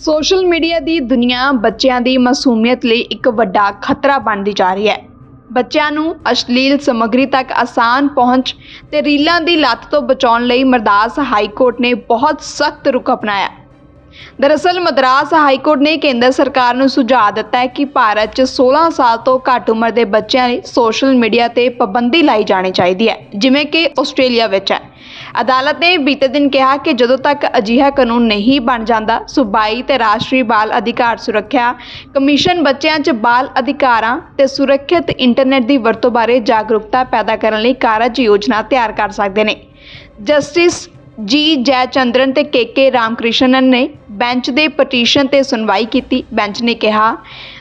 Social media ਦੀ ਦੁਨੀਆ ਬੱਚਿਆਂ ਦੀ ਮਾਸੂਮੀਅਤ ਲਈ ਇੱਕ ਵੱਡਾ ਖਤਰਾ ਬਣਦੀ ਜਾ ਰਹੀ ਹੈ। ਬੱਚਿਆਂ ਨੂੰ ਅਸ਼ਲੀਲ ਸਮੱਗਰੀ ਤੱਕ ਆਸਾਨ ਪਹੁੰਚ ਤੇ ਰੀਲਾਂ ਦੀ ਲੱਤ ਤੋਂ ਬਚਾਉਣ ਲਈ ਮਰਦਾਸ ਹਾਈ ਕੋਰਟ ਨੇ ਬਹੁਤ ਸਖਤ ਰੁਖ ਅਪਣਾਇਆ। ਦਰਅਸਲ, ਮਦਰਾਸ ਹਾਈ ਕੋਰਟ ਨੇ ਕੇਂਦਰ ਸਰਕਾਰ ਨੂੰ ਸੁਝਾਅ ਦਿੱਤਾ ਹੈ ਕਿ ਭਾਰਤ 'ਚ 16 ਸਾਲ ਤੋਂ ਘੱਟ ਉਮਰ ਦੇ ਬੱਚਿਆਂ ਲਈ ਸੋਸ਼ਲ ਮੀਡੀਆ ਤੇ ਪਾਬੰਦੀ ਲਾਈ ਜਾਣੀ ਚਾਹੀਦੀ ਹੈ, ਜਿਵੇਂ ਕਿ ਆਸਟ੍ਰੇਲੀਆ ਵਿੱਚ ਹੈ। ਅਦਾਲਤ ਨੇ ਬੀਤੇ ਦਿਨ ਕਿਹਾ ਕਿ ਜਦੋਂ ਤੱਕ ਅਜਿਹਾ ਕਾਨੂੰਨ ਨਹੀਂ ਬਣ ਜਾਂਦਾ, ਸੂਬਾਈ ਤੇ ਰਾਸ਼ਟਰੀ ਬਾਲ ਅਧਿਕਾਰ ਸੁਰੱਖਿਆ ਕਮਿਸ਼ਨ ਬੱਚਿਆਂ 'ਚ ਬਾਲ ਅਧਿਕਾਰਾਂ ਤੇ ਸੁਰੱਖਿਅਤ ਇੰਟਰਨੈਟ ਦੀ ਵਰਤੋਂ ਬਾਰੇ ਜਾਗਰੂਕਤਾ ਪੈਦਾ ਕਰਨ ਲਈ ਕਾਰਜ ਯੋਜਨਾ ਤਿਆਰ ਕਰ ਸਕਦੇ ਨੇ। ਜਸਟਿਸ ਜੀ ਜੈ ਚੰਦਰਨ ਤੇ ਕੇ ਕੇ ਰਾਮਕ੍ਰਿਸ਼ਨਨ ਨੇ ਬੈਂਚ ਦੇ ਪਟੀਸ਼ਨ ਤੇ ਸੁਣਵਾਈ ਕੀਤੀ। ਬੈਂਚ ਨੇ ਕਿਹਾ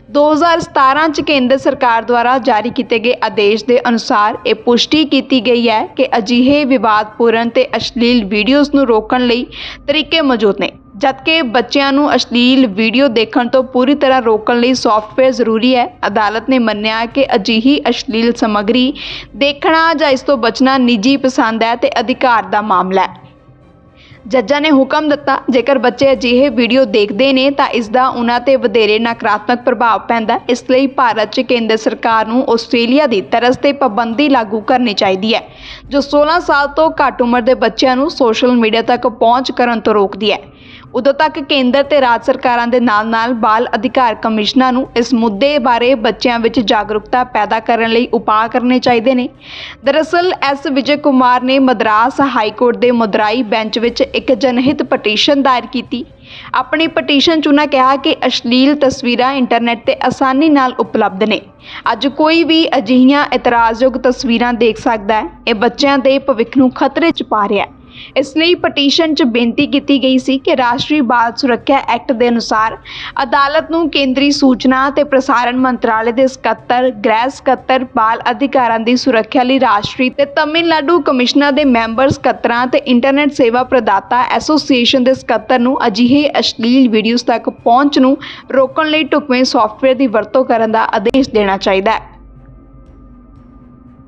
2017 ਚ ਕੇਂਦਰ ਸਰਕਾਰ ਦੁਆਰਾ ਜਾਰੀ ਕੀਤੇ ਗਏ ਆਦੇਸ਼ ਦੇ ਅਨੁਸਾਰ ਇਹ ਪੁਸ਼ਟੀ ਕੀਤੀ ਗਈ ਹੈ ਕਿ ਅਜਿਹੇ ਵਿਵਾਦਪੂਰਨ ਤੇ ਅਸ਼ਲੀਲ ਵੀਡੀਓਜ਼ ਨੂੰ ਰੋਕਣ ਲਈ ਤਰੀਕੇ ਮੌਜੂਦ ਨੇ, ਜਦਕਿ ਬੱਚਿਆਂ ਨੂੰ ਅਸ਼ਲੀਲ ਵੀਡੀਓ ਦੇਖਣ ਤੋਂ ਪੂਰੀ ਤਰ੍ਹਾਂ ਰੋਕਣ ਲਈ ਸੌਫਟਵੇਅਰ ਜ਼ਰੂਰੀ ਹੈ। ਅਦਾਲਤ ਨੇ ਮੰਨਿਆ ਕਿ ਅਜਿਹੀ ਅਸ਼ਲੀਲ ਸਮੱਗਰੀ ਦੇਖਣਾ ਜਾਂ ਇਸ ਤੋਂ ਬਚਣਾ ਨਿੱਜੀ ਪਸੰਦ ਹੈ ਤੇ ਅਧਿਕਾਰ ਦਾ ਮਾਮਲਾ ਹੈ। ਜੱਜਾਂ ਨੇ ਹੁਕਮ ਦਿੱਤਾ, ਜੇਕਰ ਬੱਚੇ ਅਜਿਹੇ ਵੀਡੀਓ ਦੇਖਦੇ ਨੇ, ਤਾਂ ਇਸ ਦਾ ਉਹਨਾਂ ਤੇ ਵਧੇਰੇ ਨਕਾਰਾਤਮਕ ਪ੍ਰਭਾਵ ਪੈਂਦਾ ਇਸ ਲਈ ਭਾਰਤ 'ਚ ਕੇਂਦਰ ਸਰਕਾਰ ਨੂੰ ਆਸਟ੍ਰੇਲੀਆ ਦੀ ਤਰਜ਼ ਤੇ ਪਾਬੰਦੀ ਲਾਗੂ ਕਰਨੀ ਚਾਹੀਦੀ ਹੈ, ਜੋ 16 ਸਾਲ ਤੋਂ ਘੱਟ ਉਮਰ ਦੇ ਬੱਚਿਆਂ ਨੂੰ ਸੋਸ਼ਲ ਮੀਡੀਆ ਤੱਕ ਪਹੁੰਚ ਕਰਨ ਤੋਂ ਰੋਕਦੀ ਹੈ। ਉਦੋਂ ਤੱਕ ਕੇਂਦਰ ਤੇ ਰਾਜ ਸਰਕਾਰਾਂ ਦੇ ਨਾਲ-ਨਾਲ ਬਾਲ ਅਧਿਕਾਰ ਕਮਿਸ਼ਨਾਂ ਨੂੰ ਇਸ ਮੁੱਦੇ ਬਾਰੇ ਬੱਚਿਆਂ ਵਿੱਚ ਜਾਗਰੂਕਤਾ ਪੈਦਾ ਕਰਨ ਲਈ ਉਪਾਅ ਕਰਨੇ ਚਾਹੀਦੇ ਨੇ। ਦਰਅਸਲ, ਐਸ. ਵਿਜੇ ਕੁਮਾਰ ਨੇ ਮਦਰਾਸ ਹਾਈ ਕੋਰਟ ਦੇ ਮੁਦਰਾਈ ਬੈਂਚ ਵਿੱਚ ਇੱਕ ਜਨਹਿਤ ਪਟੀਸ਼ਨ ਦਾਇਰ ਕੀਤੀ। ਆਪਣੀ ਪਟੀਸ਼ਨ 'ਚ ਉਹਨਾਂ ਕਿਹਾ ਕਿ ਅਸ਼ਲੀਲ ਤਸਵੀਰਾਂ ਇੰਟਰਨੈਟ ਤੇ ਆਸਾਨੀ ਨਾਲ ਉਪਲਬਧ ਨੇ। ਅੱਜ ਕੋਈ ਵੀ ਅਜਿਹੀਆਂ ਇਤਰਾਜ਼ਯੋਗ ਤਸਵੀਰਾਂ ਦੇਖ ਸਕਦਾ ਹੈ। ਇਹ ਬੱਚਿਆਂ ਦੇ ਭਵਿੱਖ ਨੂੰ ਖਤਰੇ 'ਚ ਪਾ ਰਿਹਾ ਹੈ। ਇਸ ਲਈ ਪਟੀਸ਼ਨ 'ਚ ਬੇਨਤੀ ਕੀਤੀ ਗਈ ਸੀ ਕਿ ਰਾਸ਼ਟਰੀ ਬਾਲ ਸੁਰੱਖਿਆ ਐਕਟ ਦੇ ਅਨੁਸਾਰ ਅਦਾਲਤ ਨੂੰ ਕੇਂਦਰੀ ਸੂਚਨਾ ਤੇ ਪ੍ਰਸਾਰਣ ਮੰਤਰਾਲੇ ਦੇ ਸਕੱਤਰ, ਗ੍ਰਹਿ ਸਕੱਤਰ, ਬਾਲ ਅਧਿਕਾਰਾਂ ਦੀ ਸੁਰੱਖਿਆ ਲਈ ਰਾਸ਼ਟਰੀ ਤੇ ਤਮਿਲਨਾਡੂ ਕਮਿਸ਼ਨਾਂ ਦੇ ਮੈਂਬਰ ਸਕੱਤਰਾਂ ਤੇ ਇੰਟਰਨੈਟ ਸੇਵਾ ਪ੍ਰਦਾਤਾ ਐਸੋਸੀਏਸ਼ਨ ਦੇ ਸਕੱਤਰ ਨੂੰ ਅਜਿਹੇ ਅਸ਼ਲੀਲ ਵੀਡੀਓਜ਼ ਤੱਕ ਪਹੁੰਚ ਨੂੰ ਰੋਕਣ ਲਈ ਢੁਕਵੇਂ ਸੌਫਟਵੇਅਰ ਦੀ ਵਰਤੋਂ ਕਰਨ ਦਾ ਆਦੇਸ਼ ਦੇਣਾ ਚਾਹੀਦਾ ਹੈ।